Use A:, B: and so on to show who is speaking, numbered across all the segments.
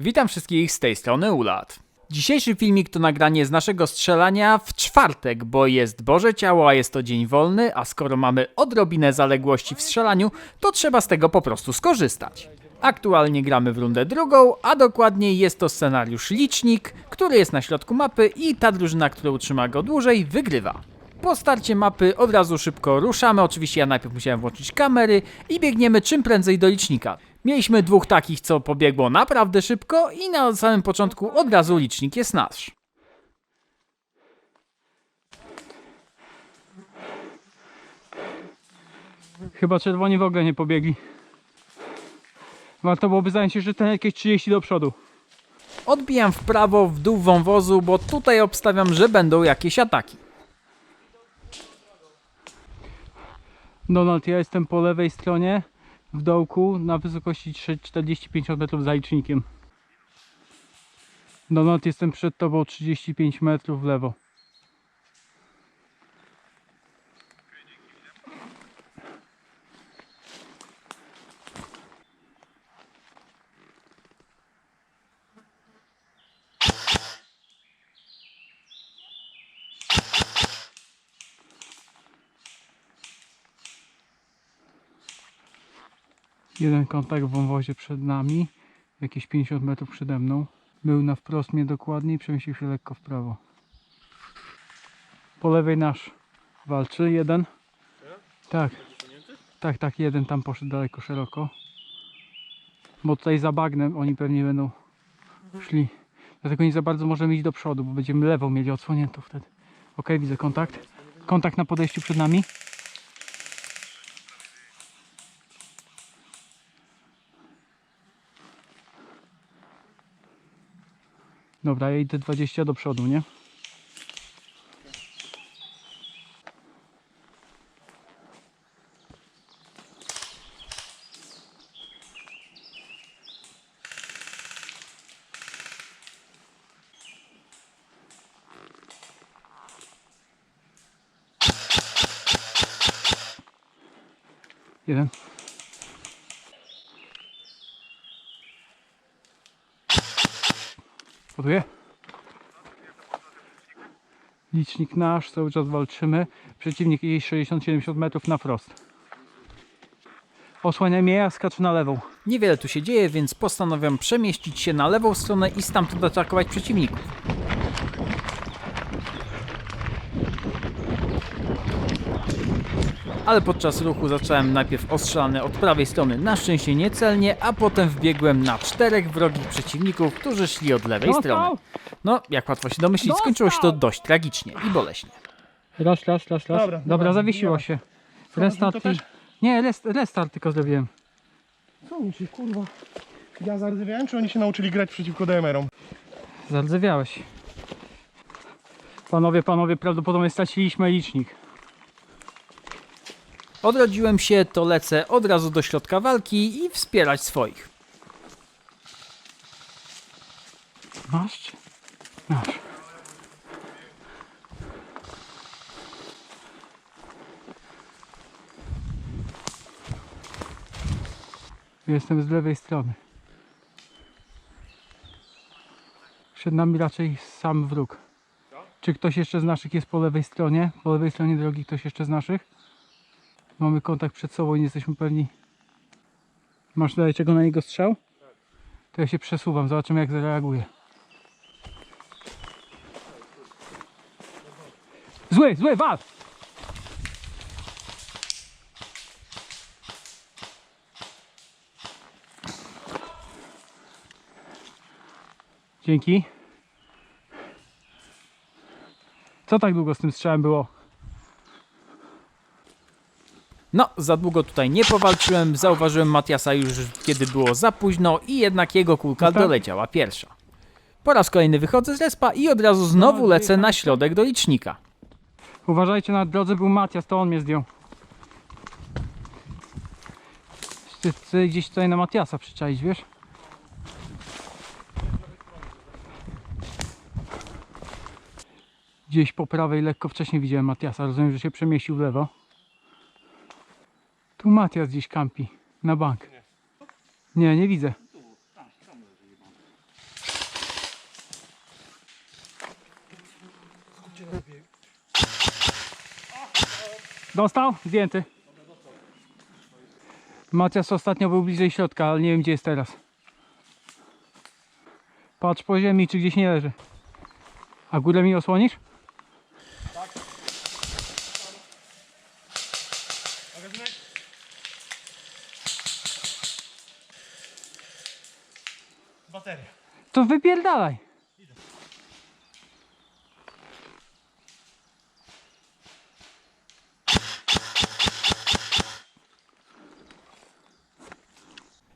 A: Witam wszystkich z tej strony Ulat. Dzisiejszy filmik to nagranie z naszego strzelania w czwartek, bo jest Boże Ciało, a jest to dzień wolny, a skoro mamy odrobinę zaległości w strzelaniu, to trzeba z tego po prostu skorzystać. Aktualnie gramy w rundę drugą, a dokładniej jest to scenariusz Licznik, który jest na środku mapy i ta drużyna, która utrzyma go dłużej, wygrywa. Po starcie mapy od razu szybko ruszamy, oczywiście ja najpierw musiałem włączyć kamery i biegniemy czym prędzej do licznika. Mieliśmy dwóch takich, co pobiegło naprawdę szybko i na samym początku od razu licznik jest nasz.
B: Chyba czerwoni w ogóle nie pobiegli. Warto byłoby zająć się, że ten jakieś 30 do przodu.
A: Odbijam w prawo w dół wąwozu, bo tutaj obstawiam, że będą jakieś ataki.
B: Donald, ja jestem po lewej stronie w dołku na wysokości 3 45 metrów za licznikiem. Donald, jestem przed tobą 35 metrów w lewo. Jeden kontakt w wąwozie przed nami, jakieś 50 metrów przede mną. Był na wprost mnie dokładnie i przemieścił się lekko w prawo. Po lewej nasz walczy, jeden. Tak. Tak, tak, jeden tam poszedł daleko, szeroko. Bo tutaj za bagnem oni pewnie będą szli. Dlatego nie za bardzo możemy iść do przodu, bo będziemy lewą mieli odsłoniętą wtedy. Ok, widzę kontakt. Kontakt na podejściu przed nami. Dobra, ja idę 20 do przodu, nie? Jeden. Licznik nasz, cały czas walczymy. Przeciwnik jej 60-70 metrów na frost. Osłania mnie, ja skaczę na lewą.
A: Niewiele tu się dzieje, więc postanawiam przemieścić się na lewą stronę i stamtąd atakować przeciwników. Ale podczas ruchu zacząłem najpierw ostrzelany od prawej strony, na szczęście niecelnie, a potem wbiegłem na czterech wrogich przeciwników, którzy szli od lewej
B: Dostał!
A: strony. No, jak łatwo się domyślić, skończyło się to dość tragicznie i boleśnie.
B: Raz, raz, raz, raz.
C: Dobra,
B: Dobra,
C: dobra,
B: zawiesiło się. Restart.
C: też?
B: Nie, rest, restart tylko zrobiłem.
C: Co mi się kurwa? Ja zardzewiałem, czy oni się nauczyli grać przeciwko DMR-om?
B: Zardzewiałeś. Panowie, panowie, prawdopodobnie straciliśmy licznik.
A: Odrodziłem się, to lecę od razu do środka walki i wspierać swoich.
B: Masz? Masz. Jestem z lewej strony. Przed nami raczej sam wróg. Czy ktoś jeszcze z naszych jest po lewej stronie? Po lewej stronie drogi ktoś jeszcze z naszych? Mamy kontakt przed sobą i nie jesteśmy pewni. Masz dalej czego na niego strzał? To ja się przesuwam, zobaczymy jak zareaguje. Zły, zły, wal! Dzięki. Co tak długo z tym strzałem było?
A: No, za długo tutaj nie powalczyłem, zauważyłem Matiasa już kiedy było za późno i jednak jego kulka
B: No tak.
A: doleciała pierwsza. Po raz kolejny wychodzę z respa i od razu znowu
B: No,
A: lecę na
B: wyjechałem.
A: środek do licznika.
B: Uważajcie, na drodze był Matias, to on mnie zdjął. Chcę gdzieś tutaj na Matiasa przyczaić, wiesz? Gdzieś po prawej lekko wcześniej widziałem Matiasa, rozumiem, że się przemieścił w lewo. Tu Matias gdzieś kampi na bank. Nie, nie widzę. Dostał? Zdjęty. Macias ostatnio był bliżej środka, ale nie wiem gdzie jest teraz. Patrz po ziemi, czy gdzieś nie leży. A górę mi osłonisz?
C: Bateria.
B: To wypierdalaj.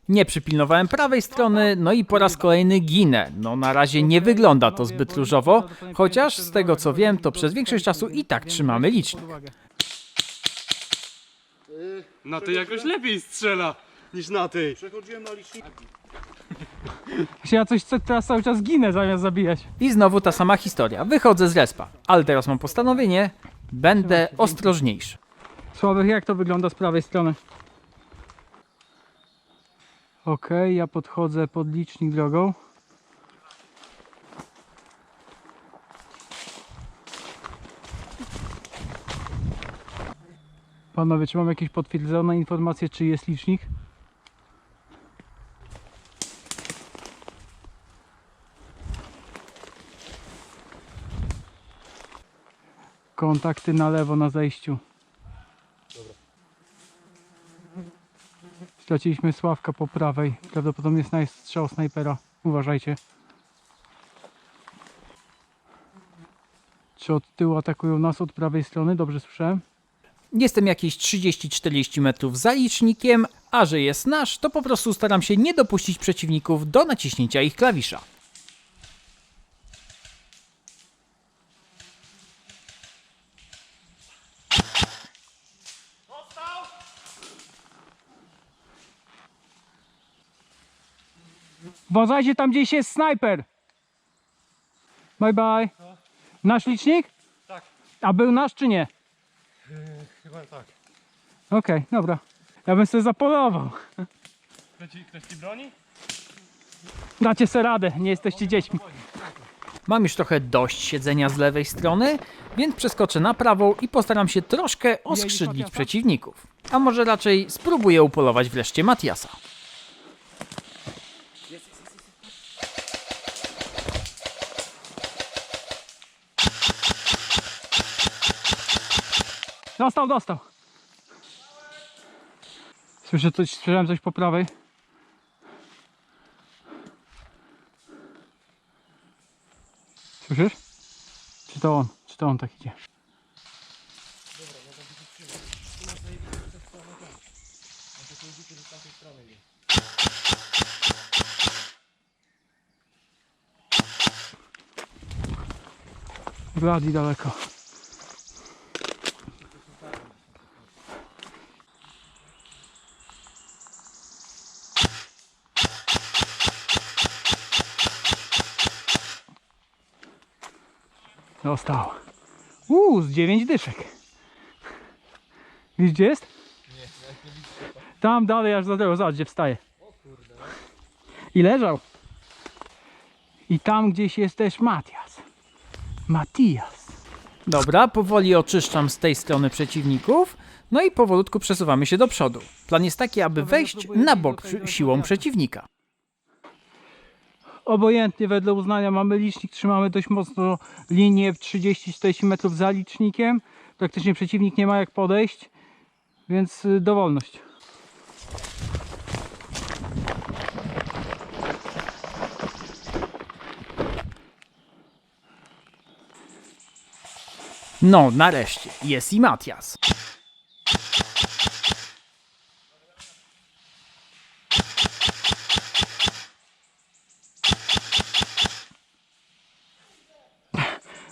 A: Nie przypilnowałem prawej strony, no i po raz kolejny ginę. No na razie nie wygląda to zbyt różowo, chociaż z tego co wiem, to przez większość czasu i tak trzymamy licznik.
D: Na tej jakoś lepiej strzela niż na tej.
C: Przechodziłem na licznik.
B: Ja coś co- teraz cały czas ginę zamiast zabijać.
A: I znowu ta sama historia. Wychodzę z respa, ale teraz mam postanowienie, będę ostrożniejszy.
B: Sławek, jak to wygląda z prawej strony? Okej, ja podchodzę pod licznik drogą. Panowie, czy mam jakieś potwierdzone informacje, czy jest licznik? Kontakty na lewo na zejściu. Straciliśmy Sławka po prawej. Prawdopodobnie snaj- strzał snajpera. Uważajcie. Czy od tyłu atakują nas od prawej strony? Dobrze słyszałem?
A: Jestem jakieś 30-40 metrów za licznikiem, a że jest nasz, to po prostu staram się nie dopuścić przeciwników do naciśnięcia ich klawisza.
B: Uważajcie, tam gdzieś jest snajper! Bye bye. Nasz licznik?
C: Tak.
B: A był nasz czy nie?
C: Chyba tak.
B: Okej, dobra. Ja bym sobie zapolował.
C: Ktoś ci, ktoś ci broni?
B: Dacie sobie radę, nie jesteście dziećmi.
A: Mam już trochę dość siedzenia z lewej strony, więc przeskoczę na prawą i postaram się troszkę oskrzydlić przeciwników. A może raczej spróbuję upolować wreszcie Matiasa.
B: Dostał, dostał. Słyszę coś, słyszałem coś po prawej. Słyszysz? Czy to on? Czy to on tak idzie? Bladi daleko. Dostał. Uuu, z dziewięć dyszek. Widzisz gdzie jest? Tam dalej aż za drogą, zobacz gdzie wstaje. I leżał. I tam gdzieś jest też Matias. Matias.
A: Dobra, powoli oczyszczam z tej strony przeciwników, no i powolutku przesuwamy się do przodu. Plan jest taki, aby wejść na bok siłą przeciwnika.
B: Obojętnie wedle uznania mamy licznik, trzymamy dość mocno linię w 30-40 metrów za licznikiem. Praktycznie przeciwnik nie ma jak podejść, więc y, dowolność.
A: No, nareszcie, jest i Matias.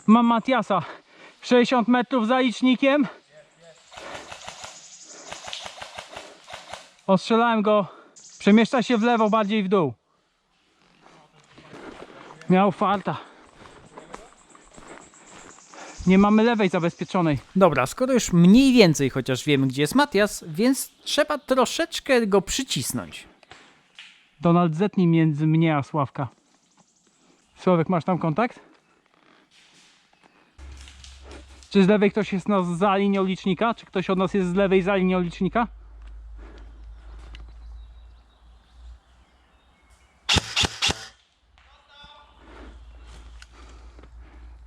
B: Mam Matiasa 60 metrów za licznikiem. Ostrzelałem go. Przemieszcza się w lewo, bardziej w dół. Miał farta. Nie mamy lewej zabezpieczonej.
A: Dobra, skoro już mniej więcej chociaż wiemy, gdzie jest Matias, więc trzeba troszeczkę go przycisnąć.
B: Donald zetnij między mnie a Sławka. Sławek, masz tam kontakt? Czy z lewej ktoś jest nas za linią licznika? Czy ktoś od nas jest z lewej za linią licznika?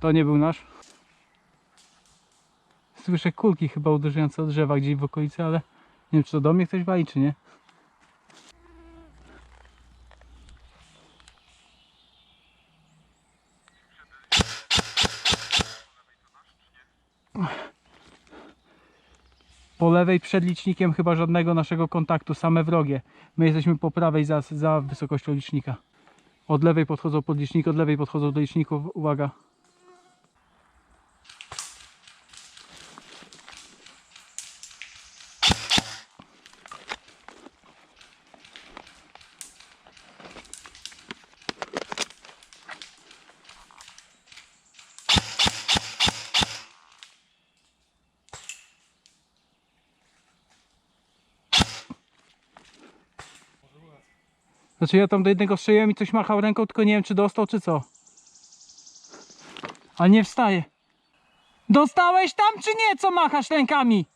B: To nie był nasz. Słyszę kulki chyba uderzające od drzewa gdzieś w okolicy, ale nie wiem czy to do mnie ktoś wali czy nie. Lewej przed licznikiem chyba żadnego naszego kontaktu, same wrogie. My jesteśmy po prawej za, za wysokością licznika. Od lewej podchodzą pod licznik, od lewej podchodzą do liczników. Uwaga. Znaczy ja tam do jednego strzeliłem i coś machał ręką, tylko nie wiem czy dostał czy co. Ale nie wstaje. Dostałeś tam czy nie? Co machasz rękami?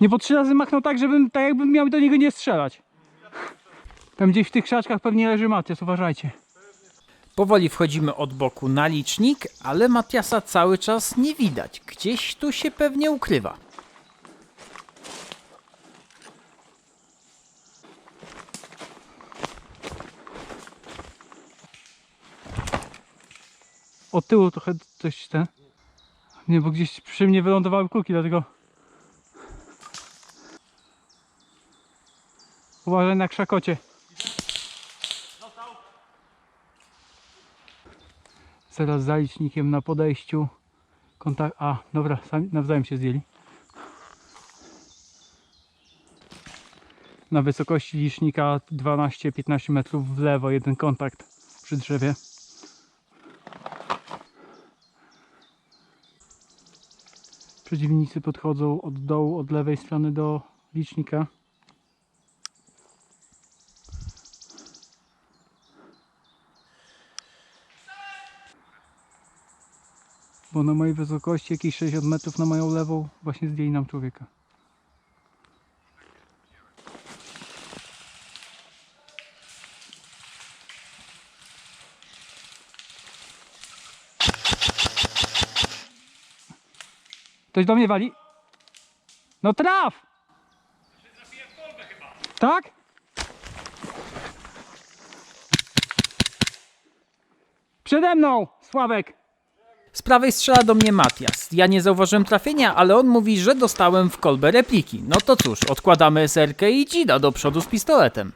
B: Nie po trzy razy machnął tak, żebym tak jakbym miał do niego nie strzelać. Tam gdzieś w tych krzaczkach pewnie leży Matias, uważajcie.
A: Powoli wchodzimy od boku na licznik, ale Matiasa cały czas nie widać. Gdzieś tu się pewnie ukrywa.
B: Od tyłu trochę coś ten. Nie, bo gdzieś przy mnie wylądowały kulki, dlatego. Uważaj na krzakocie. Zaraz za licznikiem na podejściu. Kontakt. A, dobra, sami nawzajem się zdjęli. Na wysokości licznika 12-15 metrów w lewo, jeden kontakt przy drzewie. Przeciwnicy podchodzą od dołu, od lewej strony do licznika. Bo na mojej wysokości, jakieś 60 metrów na moją lewą, właśnie zdjęli nam człowieka. Ktoś do mnie wali? No traf! Tak? Przede mną, Sławek!
A: Z prawej strzela do mnie Matias. Ja nie zauważyłem trafienia, ale on mówi, że dostałem w kolbę repliki. No to cóż, odkładamy SR-kę i dzida do przodu z pistoletem.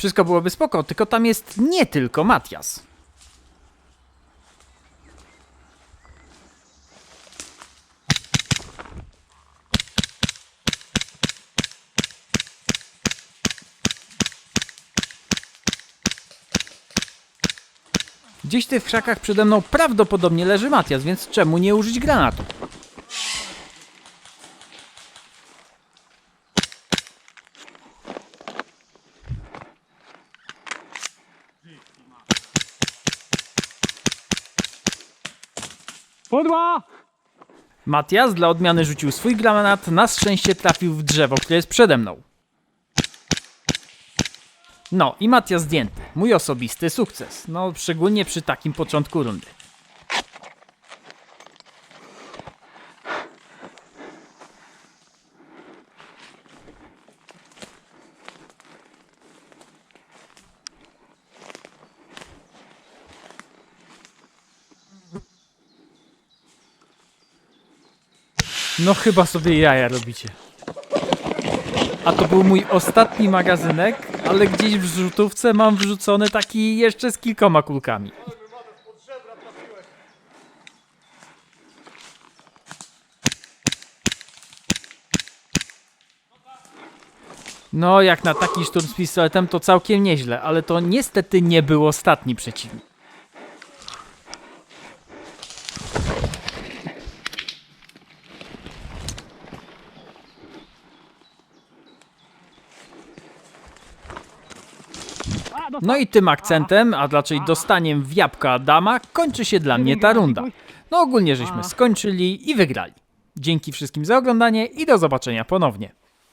A: Wszystko byłoby spoko, tylko tam jest nie tylko Matias. Gdzieś ty w krzakach przede mną prawdopodobnie leży Matias, więc czemu nie użyć granatu?
B: Podła!
A: Matias dla odmiany rzucił swój granat, na szczęście trafił w drzewo, które jest przede mną. No i Matias zdjęty. Mój osobisty sukces. No, szczególnie przy takim początku rundy. No chyba sobie jaja robicie. A to był mój ostatni magazynek, ale gdzieś w zrzutówce mam wrzucony taki jeszcze z kilkoma kulkami. No, jak na taki szturm z pistoletem to całkiem nieźle, ale to niestety nie był ostatni przeciwnik. No i tym akcentem, a raczej dostaniem w jabłka Adama, kończy się dla mnie ta runda. No ogólnie żeśmy skończyli i wygrali. Dzięki wszystkim za oglądanie i do zobaczenia ponownie.